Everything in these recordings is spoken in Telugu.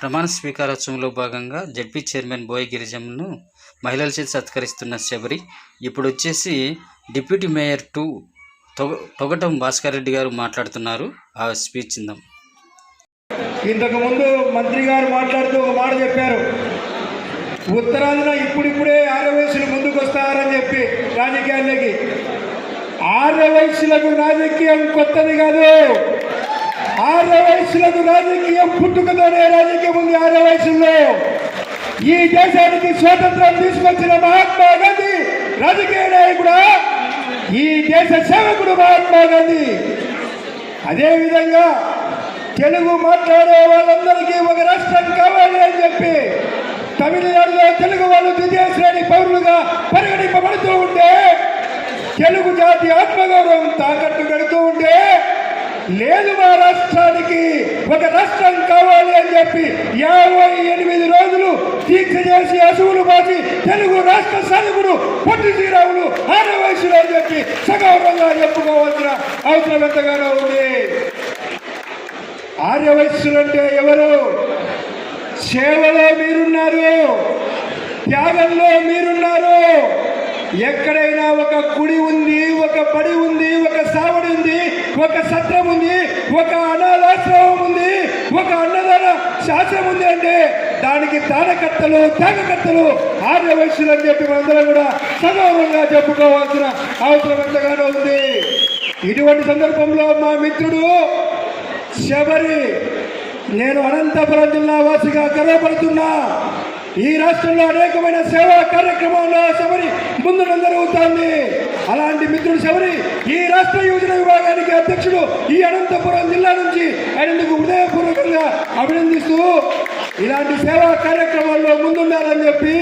ప్రమాణ స్వీకారోత్సవంలో భాగంగా జడ్పీ చైర్మన్ బోయ్ గిరిజంను మహిళల చేతి సత్కరిస్తున్న శబరి ఇప్పుడు వచ్చేసి డిప్యూటీ మేయర్ టూ తొగ తొగటం భాస్కర్ రెడ్డి గారు మాట్లాడుతున్నారు. ఆ స్పీచ్ ఇందాం ఇంతకు ముందు మంత్రి గారు మాట్లాడుతూ ఒక మాట చెప్పారు. ఉత్తరాదిన ఇప్పుడిప్పుడే ఆర్య వయసులు ముందుకు వస్తారని చెప్పి రాజకీయాల్లోకి. ఆర్య వయసులకు రాజకీయం కొత్తది కాదు. ఆరో వయసులకు రాజకీయం పుట్టుకతోనే రాజకీయం ఉంది ఆరో వయసుల్లో ఈ దేశానికి స్వాతంత్రం తీసుకొచ్చిన మహాత్మా గాంధీ రాజకీయ నాయకుడు ఈ దేశ సేవకుడు మహాత్మా గాంధీ. అదేవిధంగా తెలుగు మాట్లాడే వాళ్ళందరికీ ఒక రాష్ట్రం కావాలి అని చెప్పి తమిళనాడులో తెలుగు వాళ్ళు ద్వితీయ శ్రేణి పౌరులుగా పరిగణింపబడుతూ ఉంటే తెలుగు జాతి ఆత్మ లేదు మా రాష్ట్రానికి ఒక రాష్ట్రం కావాలి అని చెప్పి యాభై ఎనిమిది రోజులు దీక్ష చేసి అసువులు బాసి తెలుగు రాష్ట్ర సాధకుడు పొట్టి శ్రీరాములు ఆరు వయసులో అని చెప్పి సగౌరవంగా చెప్పుకోవాల్సిన అవసరం ఎంతగానో ఉంది. ఆర్య వయస్సులు అంటే ఎవరు? సేవలో మీరున్నారు త్యాగంలో మీరున్నారు. ఎక్కడైనా ఒక గుడి ఉంది ఒక పడి ఉంది ఒక సావడి ఉంది ఒక సత్రం ఉంది ఒక అనాథాశ్రమం ఉంది ఒక అన్నదాన శాస్త్రం ఉంది అంటే దానికి దానకర్తలు త్యాగకర్తలు ఆర్య వయస్సులు అని చెప్పి మనందరం కూడా సగౌరవంగా చెప్పుకోవాల్సిన అవసరం ఎంతగానో ఉంది. ఇటువంటి సందర్భంలో మా మిత్రుడు శబరి నేను అనంతపురం జిల్లా వాసిగా గర్వపడుతున్నా. ఈ రాష్ట్రంలో అనేకమైన సేవా కార్యక్రమాల్లో శబరి ముందు జరుగుతోంది అలాంటి మిత్రుడు శబరి ఈ రాష్ట్ర యువజన విభాగానికి అధ్యక్షుడు ఈ అనంతపురం జిల్లా నుంచి ఆయనకు హృదయపూర్వకంగా అభినందిస్తూ ఇలాంటి సేవా కార్యక్రమాల్లో ముందుండాలని చెప్పి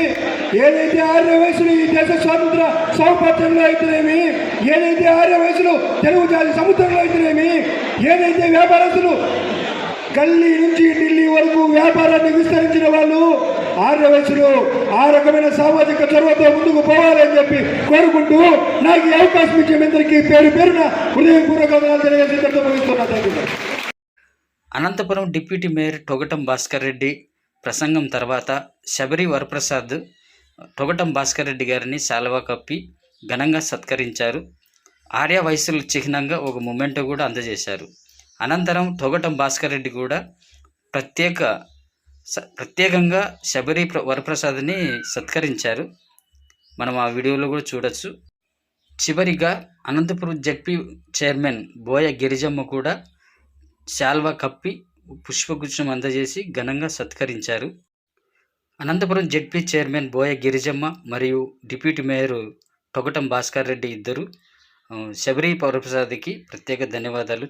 ఏదైతే ఆర్య వయసులు ఈ దేశ స్వాతంత్ర సౌపత్యంలో అయితేనేమి ఏదైతే ఆర్య వయసులు తెలుగు జాతి సముద్రంలో అయితేనేమి ఏదైతే వ్యాపారస్తులు గల్లీ నుంచి ఢిల్లీ వరకు వ్యాపారాన్ని విస్తరించిన వాళ్ళు ఆర్య వయసులు ఆ రకమైన సామాజిక చొరవతో ముందుకు పోవాలని చెప్పి కోరుకుంటూ నాకు ఈ అవకాశం ఇచ్చే మీ అందరికీ పేరు పేరున హృదయపూర్వక తెలియజేసి ముగిస్తున్నా. అనంతపురం డిప్యూటీ మేయర్ టొగటం భాస్కర్ రెడ్డి ప్రసంగం తర్వాత శబరి వరప్రసాద్ టొగటం భాస్కర్ రెడ్డి గారిని శాలవా కప్పి ఘనంగా సత్కరించారు. ఆర్య వయసుల చిహ్నంగా ఒక మొమెంటో కూడా అందజేశారు. అనంతరం తొగటం భాస్కర్ రెడ్డి కూడా ప్రత్యేక ప్రత్యేకంగా శబరి వరప్రసాద్ని సత్కరించారు. మనం ఆ వీడియోలో కూడా చూడొచ్చు. చివరిగా అనంతపురం జడ్పీ చైర్మన్ బోయ గిరిజమ్మ కూడా శాల్వా కప్పి పుష్పగుచ్చం అందజేసి ఘనంగా సత్కరించారు. అనంతపురం జడ్పీ చైర్మన్ బోయ గిరిజమ్మ మరియు డిప్యూటీ మేయర్ తొగటం భాస్కర్ రెడ్డి ఇద్దరు శబరి పౌరప్రసాద్కి ప్రత్యేక ధన్యవాదాలు.